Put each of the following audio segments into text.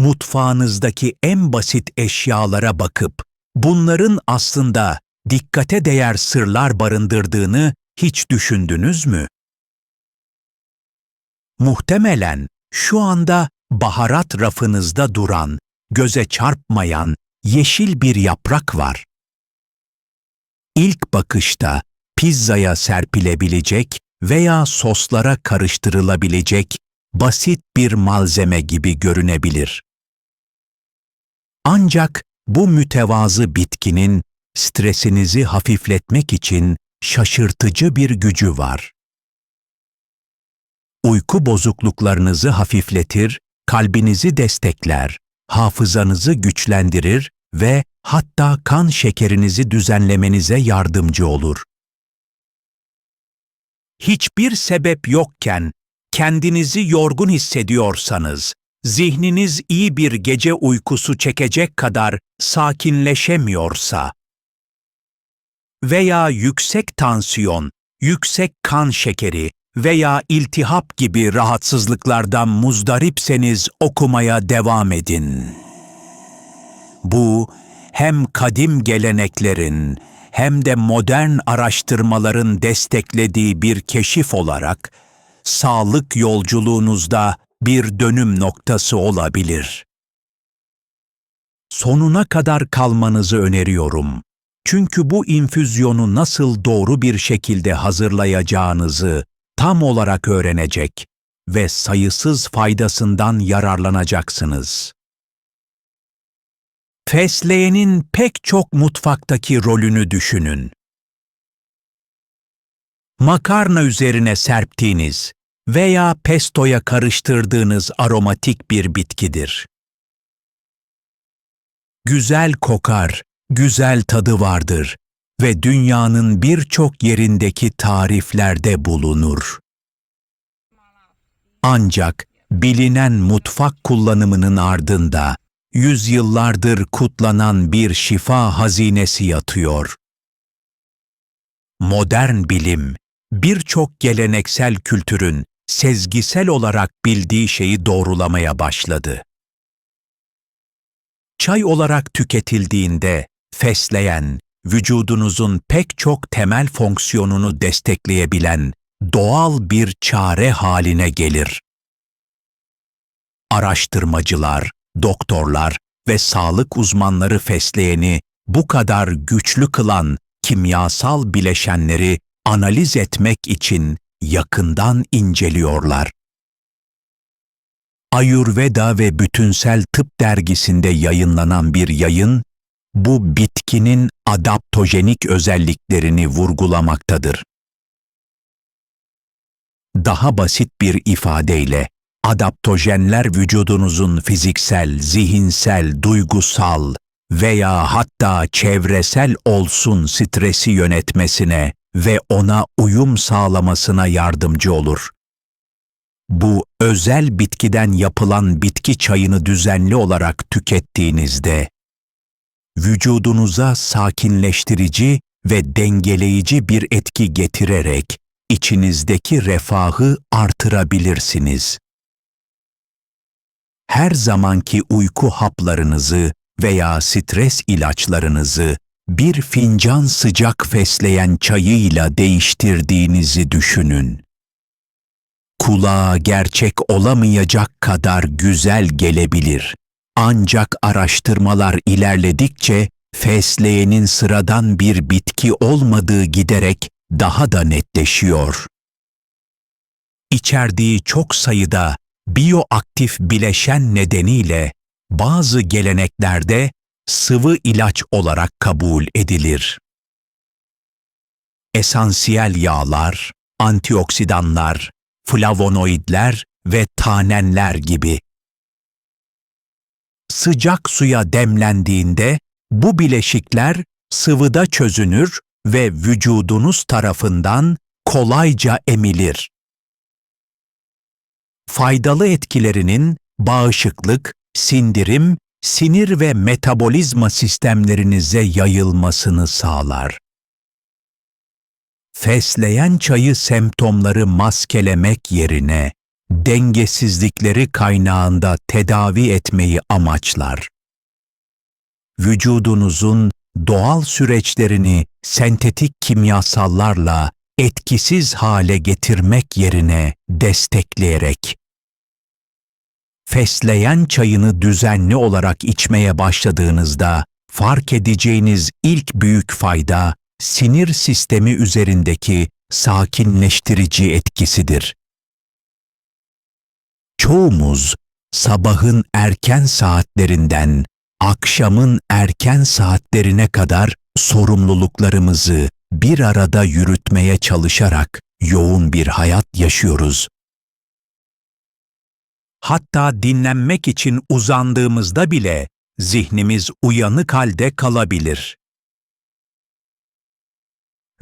mutfağınızdaki en basit eşyalara bakıp bunların aslında dikkate değer sırlar barındırdığını hiç düşündünüz mü? Muhtemelen şu anda baharat rafınızda duran, göze çarpmayan yeşil bir yaprak var. İlk bakışta pizzaya serpilebilecek veya soslara karıştırılabilecek basit bir malzeme gibi görünebilir. Ancak bu mütevazı bitkinin stresinizi hafifletmek için şaşırtıcı bir gücü var. Uyku bozukluklarınızı hafifletir, kalbinizi destekler, hafızanızı güçlendirir ve hatta kan şekerinizi düzenlemenize yardımcı olur. Hiçbir sebep yokken kendinizi yorgun hissediyorsanız, zihniniz iyi bir gece uykusu çekecek kadar sakinleşemiyorsa veya yüksek tansiyon, yüksek kan şekeri veya iltihap gibi rahatsızlıklardan muzdaripseniz okumaya devam edin. Bu hem kadim geleneklerin hem de modern araştırmaların desteklediği bir keşif olarak sağlık yolculuğunuzda bir dönüm noktası olabilir. Sonuna kadar kalmanızı öneriyorum. Çünkü bu infüzyonu nasıl doğru bir şekilde hazırlayacağınızı tam olarak öğrenecek ve sayısız faydasından yararlanacaksınız. Fesleğenin pek çok mutfaktaki rolünü düşünün. Makarna üzerine serptiğiniz veya pestoya karıştırdığınız aromatik bir bitkidir. Güzel kokar, güzel tadı vardır ve dünyanın birçok yerindeki tariflerde bulunur. Ancak bilinen mutfak kullanımının ardında yüzyıllardır kutlanan bir şifa hazinesi yatıyor. Modern bilim, birçok geleneksel kültürün sezgisel olarak bildiği şeyi doğrulamaya başladı. Çay olarak tüketildiğinde fesleğen, vücudunuzun pek çok temel fonksiyonunu destekleyebilen doğal bir çare haline gelir. Araştırmacılar, doktorlar ve sağlık uzmanları fesleğeni bu kadar güçlü kılan kimyasal bileşenleri analiz etmek için yakından inceliyorlar. Ayurveda ve Bütünsel Tıp dergisinde yayınlanan bir yayın, bu bitkinin adaptojenik özelliklerini vurgulamaktadır. Daha basit bir ifadeyle, adaptojenler vücudunuzun fiziksel, zihinsel, duygusal veya hatta çevresel olsun stresi yönetmesine ve ona uyum sağlamasına yardımcı olur. Bu özel bitkiden yapılan bitki çayını düzenli olarak tükettiğinizde vücudunuza sakinleştirici ve dengeleyici bir etki getirerek içinizdeki refahı artırabilirsiniz. Her zamanki uyku haplarınızı veya stres ilaçlarınızı bir fincan sıcak fesleğen çayıyla değiştirdiğinizi düşünün. Kulağa gerçek olamayacak kadar güzel gelebilir. Ancak araştırmalar ilerledikçe fesleğenin sıradan bir bitki olmadığı giderek daha da netleşiyor. İçerdiği çok sayıda biyoaktif bileşen nedeniyle bazı geleneklerde sıvı ilaç olarak kabul edilir. Esansiyel yağlar, antioksidanlar, flavonoidler ve tanenler gibi. Sıcak suya demlendiğinde bu bileşikler sıvıda çözünür ve vücudunuz tarafından kolayca emilir. Faydalı etkilerinin bağışıklık, sindirim, sinir ve metabolizma sistemlerinize yayılmasını sağlar. Fesleğen çayı semptomları maskelemek yerine dengesizlikleri kaynağında tedavi etmeyi amaçlar. Vücudunuzun doğal süreçlerini sentetik kimyasallarla etkisiz hale getirmek yerine destekleyerek fesleğen çayını düzenli olarak içmeye başladığınızda fark edeceğiniz ilk büyük fayda sinir sistemi üzerindeki sakinleştirici etkisidir. Çoğumuz sabahın erken saatlerinden akşamın erken saatlerine kadar sorumluluklarımızı bir arada yürütmeye çalışarak yoğun bir hayat yaşıyoruz. Hatta dinlenmek için uzandığımızda bile zihnimiz uyanık halde kalabilir.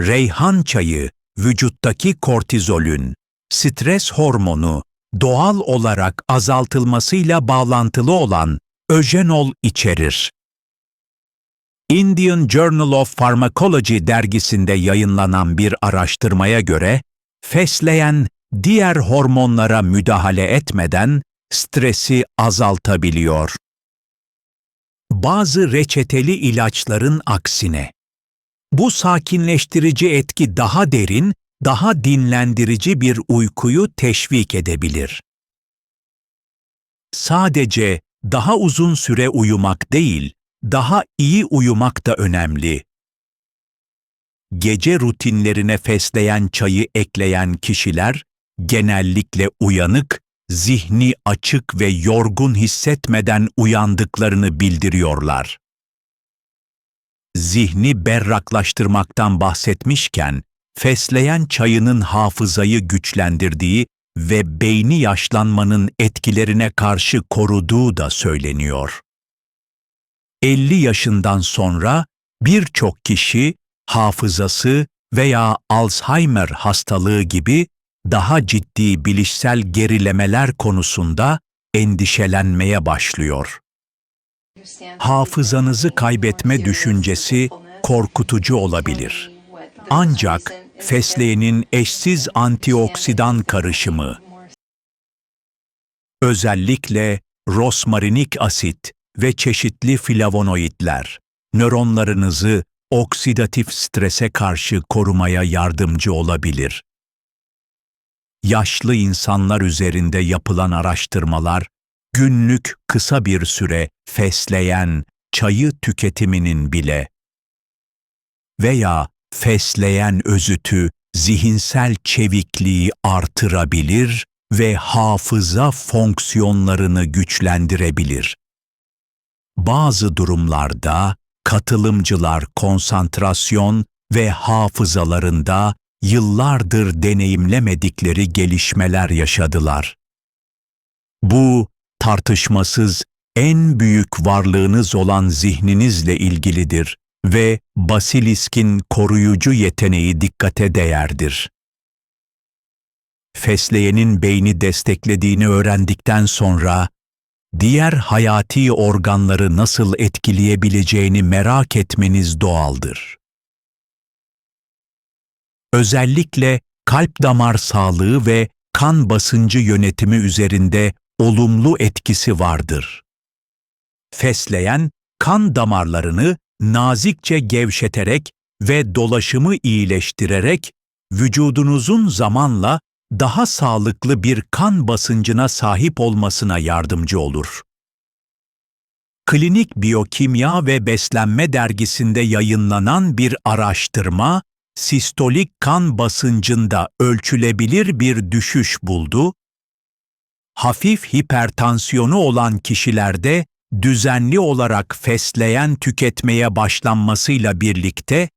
Reyhan çayı vücuttaki kortizolün, stres hormonu doğal olarak azaltılmasıyla bağlantılı olan öjenol içerir. Indian Journal of Pharmacology dergisinde yayınlanan bir araştırmaya göre, fesleğen diğer hormonlara müdahale etmeden stresi azaltabiliyor. Bazı reçeteli ilaçların aksine, bu sakinleştirici etki daha derin, daha dinlendirici bir uykuyu teşvik edebilir. Sadece daha uzun süre uyumak değil, daha iyi uyumak da önemli. Gece rutinlerine fesleğen çayı ekleyen kişiler genellikle uyanık, zihni açık ve yorgun hissetmeden uyandıklarını bildiriyorlar. Zihni berraklaştırmaktan bahsetmişken, fesleğen çayının hafızayı güçlendirdiği ve beyni yaşlanmanın etkilerine karşı koruduğu da söyleniyor. 50 yaşından sonra birçok kişi hafızası veya Alzheimer hastalığı gibi daha ciddi bilişsel gerilemeler konusunda endişelenmeye başlıyor. Hafızanızı kaybetme düşüncesi korkutucu olabilir. Ancak fesleğenin eşsiz antioksidan karışımı, özellikle rosmarinik asit ve çeşitli flavonoidler, nöronlarınızı oksidatif strese karşı korumaya yardımcı olabilir. Yaşlı insanlar üzerinde yapılan araştırmalar, günlük kısa bir süre fesleğen çayı tüketiminin bile veya fesleğen özütü zihinsel çevikliği artırabilir ve hafıza fonksiyonlarını güçlendirebilir. Bazı durumlarda katılımcılar konsantrasyon ve hafızalarında yıllardır deneyimlemedikleri gelişmeler yaşadılar. Bu tartışmasız en büyük varlığınız olan zihninizle ilgilidir ve basilisk'in koruyucu yeteneği dikkate değerdir. Fesleğenin beyni desteklediğini öğrendikten sonra, diğer hayati organları nasıl etkileyebileceğini merak etmeniz doğaldır. Özellikle kalp damar sağlığı ve kan basıncı yönetimi üzerinde olumlu etkisi vardır. Fesleğen, kan damarlarını nazikçe gevşeterek ve dolaşımı iyileştirerek vücudunuzun zamanla daha sağlıklı bir kan basıncına sahip olmasına yardımcı olur. Klinik Biyokimya ve Beslenme dergisinde yayınlanan bir araştırma, sistolik kan basıncında ölçülebilir bir düşüş buldu. Hafif hipertansiyonu olan kişilerde düzenli olarak fesleğen tüketmeye başlanmasıyla birlikte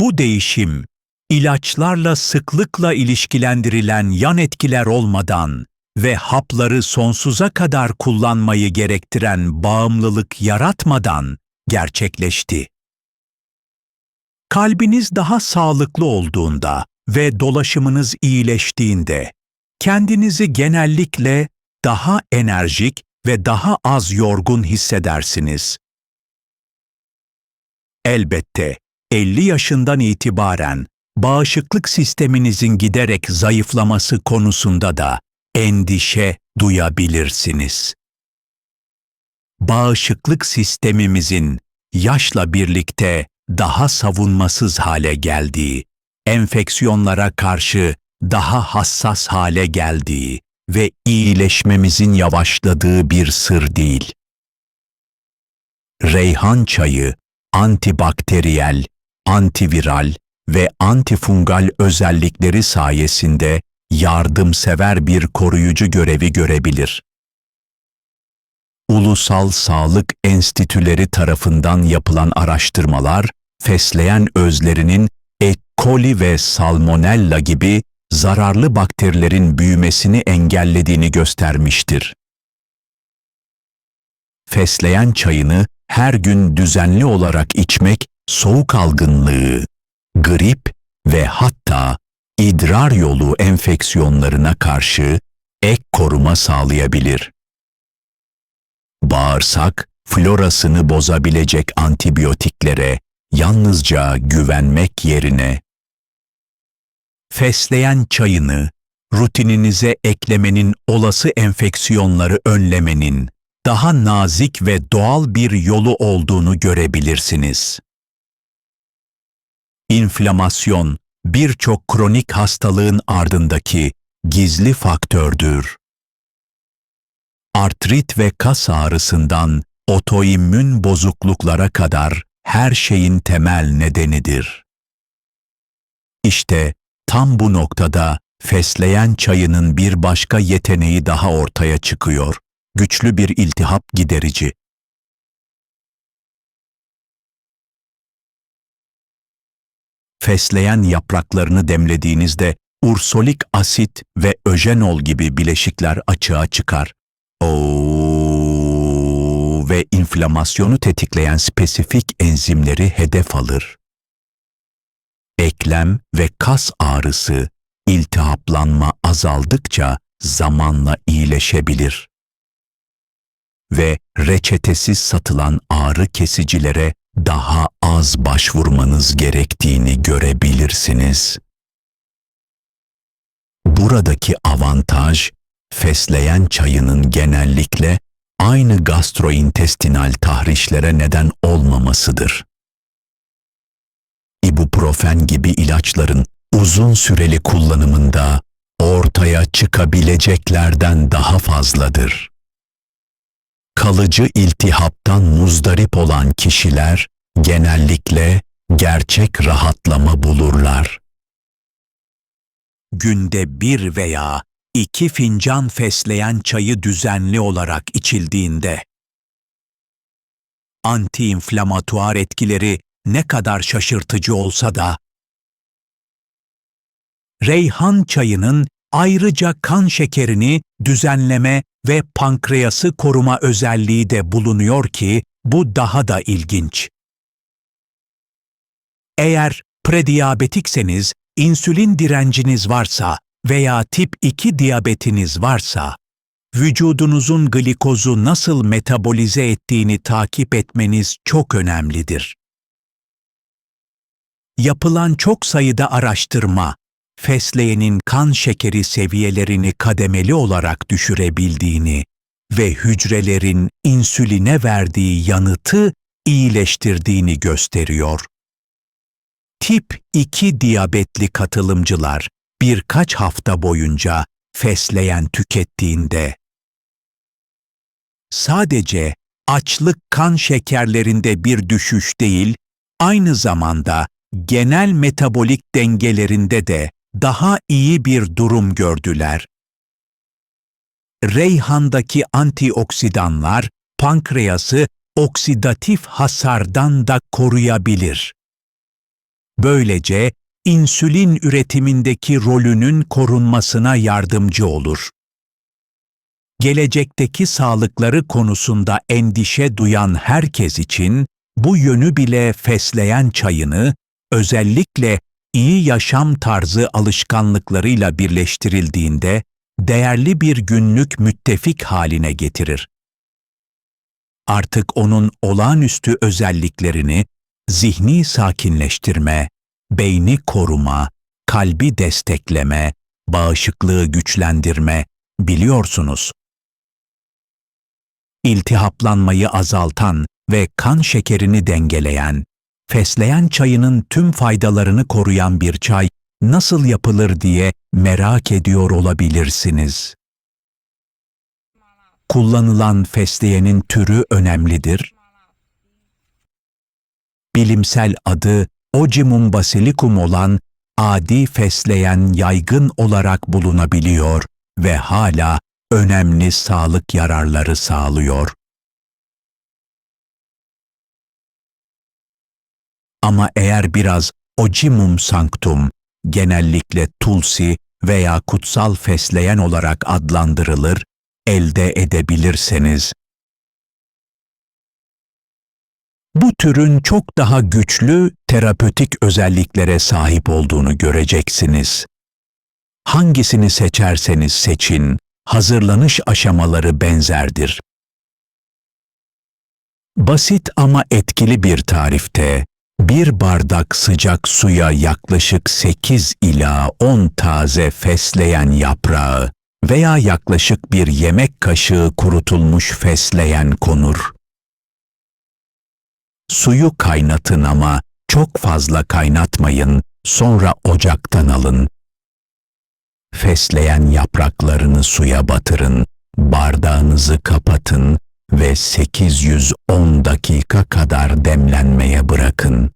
bu değişim ilaçlarla sıklıkla ilişkilendirilen yan etkiler olmadan ve hapları sonsuza kadar kullanmayı gerektiren bağımlılık yaratmadan gerçekleşti. Kalbiniz daha sağlıklı olduğunda ve dolaşımınız iyileştiğinde kendinizi genellikle daha enerjik ve daha az yorgun hissedersiniz. Elbette 50 yaşından itibaren bağışıklık sisteminizin giderek zayıflaması konusunda da endişe duyabilirsiniz. Bağışıklık sistemimizin yaşla birlikte daha savunmasız hale geldiği, enfeksiyonlara karşı daha hassas hale geldiği ve iyileşmemizin yavaşladığı bir sır değil. Reyhan çayı antibakteriyel, antiviral ve antifungal özellikleri sayesinde yardımsever bir koruyucu görevi görebilir. Ulusal Sağlık Enstitüleri tarafından yapılan araştırmalar, fesleğen özlerinin E. coli ve salmonella gibi zararlı bakterilerin büyümesini engellediğini göstermiştir. Fesleğen çayını her gün düzenli olarak içmek soğuk algınlığı, grip ve hatta idrar yolu enfeksiyonlarına karşı ek koruma sağlayabilir. Bağırsak florasını bozabilecek antibiyotiklere yalnızca güvenmek yerine fesleğen çayını rutininize eklemenin olası enfeksiyonları önlemenin daha nazik ve doğal bir yolu olduğunu görebilirsiniz. İnflamasyon birçok kronik hastalığın ardındaki gizli faktördür. Artrit ve kas ağrısından otoimmün bozukluklara kadar her şeyin temel nedenidir. İşte tam bu noktada fesleğen çayının bir başka yeteneği daha ortaya çıkıyor. Güçlü bir iltihap giderici. Fesleğen yapraklarını demlediğinizde ursolik asit ve öjenol gibi bileşikler açığa çıkar. Oo, inflamasyonu tetikleyen spesifik enzimleri hedef alır. Eklem ve kas ağrısı, iltihaplanma azaldıkça zamanla iyileşebilir. Ve reçetesiz satılan ağrı kesicilere daha az başvurmanız gerektiğini görebilirsiniz. Buradaki avantaj, fesleğen çayının genellikle aynı gastrointestinal tahrişlere neden olmamasıdır. İbuprofen gibi ilaçların uzun süreli kullanımında ortaya çıkabileceklerden daha fazladır. Kalıcı iltihaptan muzdarip olan kişiler genellikle gerçek rahatlama bulurlar. Günde bir veya iki fincan fesleğen çayı düzenli olarak içildiğinde, antiinflamatuar etkileri ne kadar şaşırtıcı olsa da, reyhan çayının ayrıca kan şekerini düzenleme ve pankreası koruma özelliği de bulunuyor ki bu daha da ilginç. Eğer prediyabetikseniz, insülin direnciniz varsa veya tip 2 diyabetiniz varsa, vücudunuzun glikozu nasıl metabolize ettiğini takip etmeniz çok önemlidir. Yapılan çok sayıda araştırma, fesleğenin kan şekeri seviyelerini kademeli olarak düşürebildiğini ve hücrelerin insüline verdiği yanıtı iyileştirdiğini gösteriyor. Tip 2 diyabetli katılımcılar birkaç hafta boyunca fesleğen tükettiğinde sadece açlık kan şekerlerinde bir düşüş değil, aynı zamanda genel metabolik dengelerinde de daha iyi bir durum gördüler. Reyhandaki antioksidanlar pankreası oksidatif hasardan da koruyabilir. Böylece insülin üretimindeki rolünün korunmasına yardımcı olur. Gelecekteki sağlıkları konusunda endişe duyan herkes için bu yönü bile fesleğen çayını özellikle iyi yaşam tarzı alışkanlıklarıyla birleştirildiğinde değerli bir günlük müttefik haline getirir. Artık onun olağanüstü özelliklerini zihni sakinleştirme, beyni koruma, kalbi destekleme, bağışıklığı güçlendirme, biliyorsunuz. İltihaplanmayı azaltan ve kan şekerini dengeleyen, fesleğen çayının tüm faydalarını koruyan bir çay nasıl yapılır diye merak ediyor olabilirsiniz. Kullanılan fesleğenin türü önemlidir. Bilimsel adı Ocimum basilicum olan adi fesleğen yaygın olarak bulunabiliyor ve hala önemli sağlık yararları sağlıyor. Ama eğer biraz Ocimum sanctum, genellikle tulsi veya kutsal fesleğen olarak adlandırılır, elde edebilirseniz, bu türün çok daha güçlü terapötik özelliklere sahip olduğunu göreceksiniz. Hangisini seçerseniz seçin, hazırlanış aşamaları benzerdir. Basit ama etkili bir tarifte bir bardak sıcak suya yaklaşık 8 ila 10 taze fesleğen yaprağı veya yaklaşık bir yemek kaşığı kurutulmuş fesleğen konur. Suyu kaynatın ama çok fazla kaynatmayın, sonra ocaktan alın. Fesleğen yapraklarını suya batırın, bardağınızı kapatın ve 810 dakika kadar demlenmeye bırakın.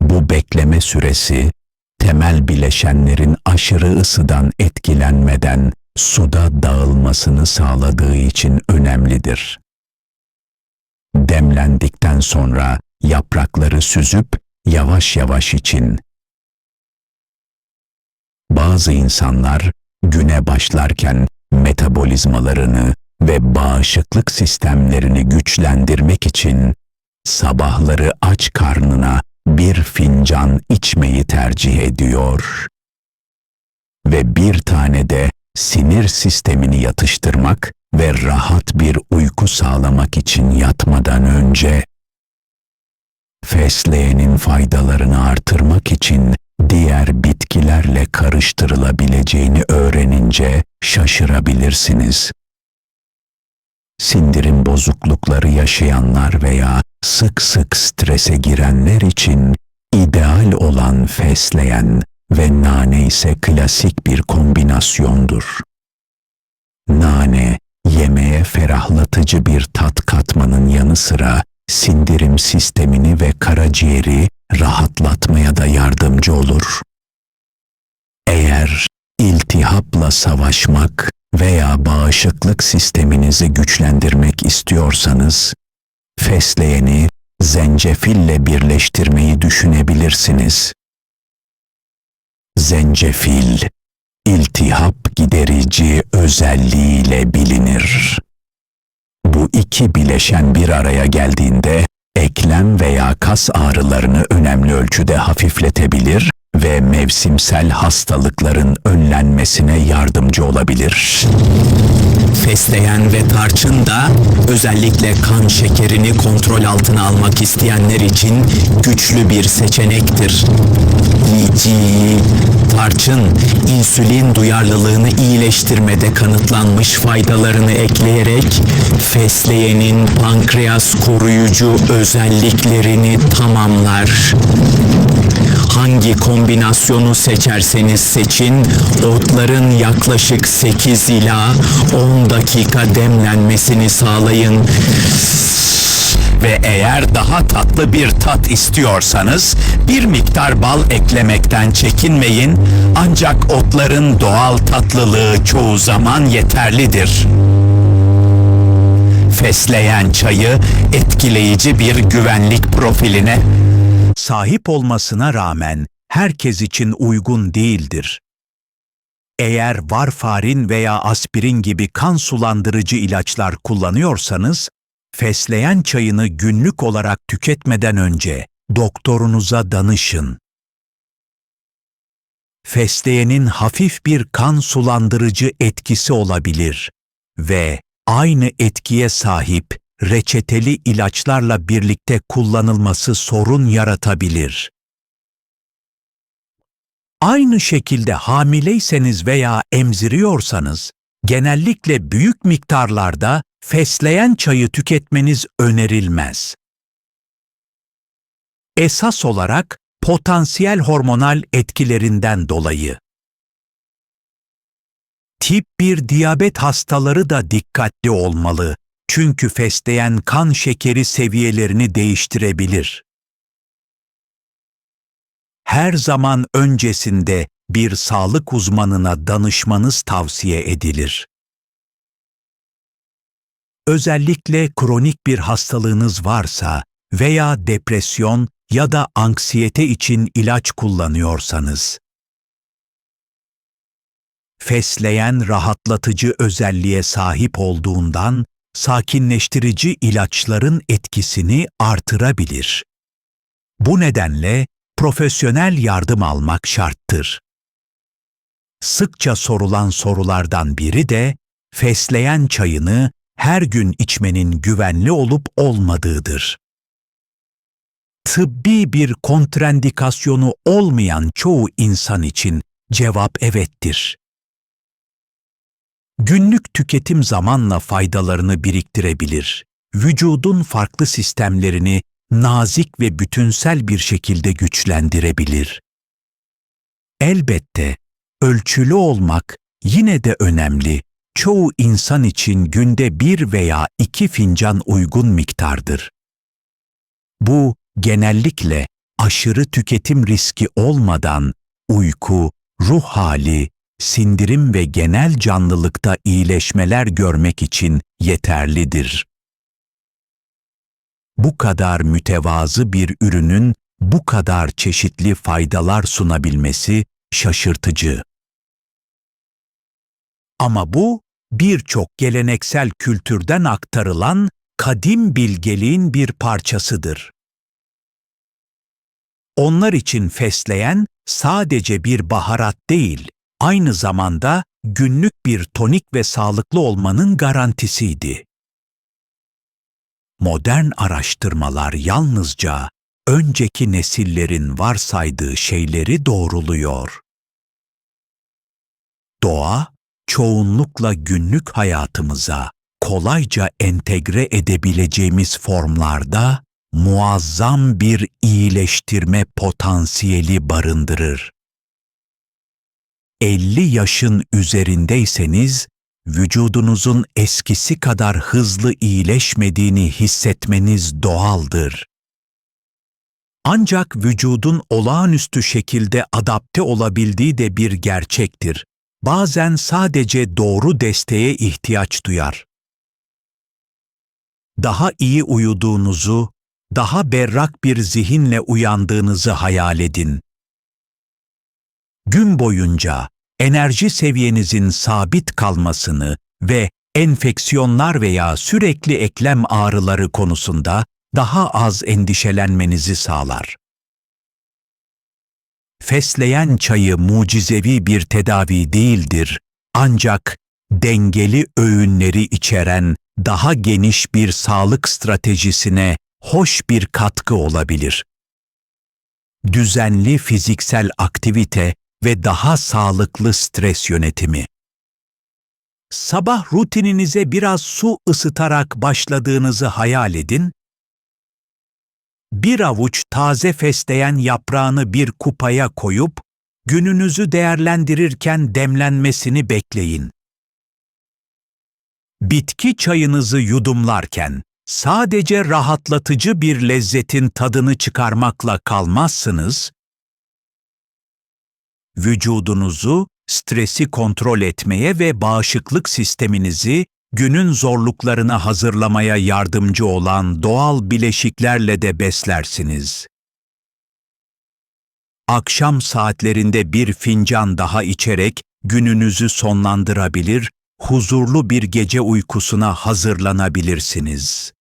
Bu bekleme süresi, temel bileşenlerin aşırı ısıdan etkilenmeden suda dağılmasını sağladığı için önemlidir. Demlendikten sonra yaprakları süzüp yavaş yavaş için. Bazı insanlar güne başlarken metabolizmalarını ve bağışıklık sistemlerini güçlendirmek için sabahları aç karnına bir fincan içmeyi tercih ediyor. Ve bir tane de sinir sistemini yatıştırmak ve rahat bir uyku sağlamak için yatmadan önce fesleğenin faydalarını artırmak için diğer bitkilerle karıştırılabileceğini öğrenince şaşırabilirsiniz. Sindirim bozuklukları yaşayanlar veya sık sık strese girenler için ideal olan fesleğen ve nane ise klasik bir kombinasyondur. Nane, yemeğe ferahlatıcı bir tat katmanın yanı sıra sindirim sistemini ve karaciğeri rahatlatmaya da yardımcı olur. Eğer iltihapla savaşmak veya bağışıklık sisteminizi güçlendirmek istiyorsanız, fesleğeni zencefille birleştirmeyi düşünebilirsiniz. Zencefil, iltihap giderici özelliğiyle bilinir. Bu iki bileşen bir araya geldiğinde eklem veya kas ağrılarını önemli ölçüde hafifletebilir ve mevsimsel hastalıkların önlenmesine yardımcı olabilir. Fesleğen ve tarçın da özellikle kan şekerini kontrol altına almak isteyenler için güçlü bir seçenektir. Lici, tarçın, insülin duyarlılığını iyileştirmede kanıtlanmış faydalarını ekleyerek fesleğenin pankreas koruyucu özelliklerini tamamlar. Hangi kombinasyonu seçerseniz seçin, otların yaklaşık 8 ila 10 dakika demlenmesini sağlayın. Ve eğer daha tatlı bir tat istiyorsanız bir miktar bal eklemekten çekinmeyin ancak otların doğal tatlılığı çoğu zaman yeterlidir. Fesleğen çayı etkileyici bir güvenlik profiline sahip olmasına rağmen herkes için uygun değildir. Eğer varfarin veya aspirin gibi kan sulandırıcı ilaçlar kullanıyorsanız, fesleğen çayını günlük olarak tüketmeden önce doktorunuza danışın. Fesleğenin hafif bir kan sulandırıcı etkisi olabilir ve aynı etkiye sahip reçeteli ilaçlarla birlikte kullanılması sorun yaratabilir. Aynı şekilde hamileyseniz veya emziriyorsanız, genellikle büyük miktarlarda fesleğen çayı tüketmeniz önerilmez. Esas olarak potansiyel hormonal etkilerinden dolayı. Tip 1 diyabet hastaları da dikkatli olmalı çünkü fesleğen kan şekeri seviyelerini değiştirebilir. Her zaman öncesinde bir sağlık uzmanına danışmanız tavsiye edilir. Özellikle kronik bir hastalığınız varsa veya depresyon ya da anksiyete için ilaç kullanıyorsanız. Fesleğen rahatlatıcı özelliğe sahip olduğundan sakinleştirici ilaçların etkisini artırabilir. Bu nedenle profesyonel yardım almak şarttır. Sıkça sorulan sorulardan biri de fesleğen çayını her gün içmenin güvenli olup olmadığıdır. Tıbbi bir kontrendikasyonu olmayan çoğu insan için cevap evettir. Günlük tüketim zamanla faydalarını biriktirebilir. Vücudun farklı sistemlerini nazik ve bütünsel bir şekilde güçlendirebilir. Elbette ölçülü olmak yine de önemli. Çoğu insan için günde bir veya iki fincan uygun miktardır. Bu genellikle aşırı tüketim riski olmadan uyku, ruh hali, sindirim ve genel canlılıkta iyileşmeler görmek için yeterlidir. Bu kadar mütevazı bir ürünün bu kadar çeşitli faydalar sunabilmesi şaşırtıcı. Ama bu birçok geleneksel kültürden aktarılan kadim bilgeliğin bir parçasıdır. Onlar için fesleğen sadece bir baharat değil, aynı zamanda günlük bir tonik ve sağlıklı olmanın garantisiydi. Modern araştırmalar yalnızca önceki nesillerin varsaydığı şeyleri doğruluyor. Doğa, çoğunlukla günlük hayatımıza kolayca entegre edebileceğimiz formlarda muazzam bir iyileştirme potansiyeli barındırır. 50 yaşın üzerindeyseniz vücudunuzun eskisi kadar hızlı iyileşmediğini hissetmeniz doğaldır. Ancak vücudun olağanüstü şekilde adapte olabildiği de bir gerçektir. Bazen sadece doğru desteğe ihtiyaç duyar. Daha iyi uyuduğunuzu, daha berrak bir zihinle uyandığınızı hayal edin. Gün boyunca enerji seviyenizin sabit kalmasını ve enfeksiyonlar veya sürekli eklem ağrıları konusunda daha az endişelenmenizi sağlar. Fesleğen çayı mucizevi bir tedavi değildir ancak dengeli öğünleri içeren daha geniş bir sağlık stratejisine hoş bir katkı olabilir. Düzenli fiziksel aktivite ve daha sağlıklı stres yönetimi. Sabah rutininize biraz su ısıtarak başladığınızı hayal edin. Bir avuç taze fesleğen yaprağını bir kupaya koyup gününüzü değerlendirirken demlenmesini bekleyin. Bitki çayınızı yudumlarken sadece rahatlatıcı bir lezzetin tadını çıkarmakla kalmazsınız, vücudunuzu stresi kontrol etmeye ve bağışıklık sisteminizi günün zorluklarına hazırlamaya yardımcı olan doğal bileşiklerle de beslersiniz. Akşam saatlerinde bir fincan daha içerek gününüzü sonlandırabilir, huzurlu bir gece uykusuna hazırlanabilirsiniz.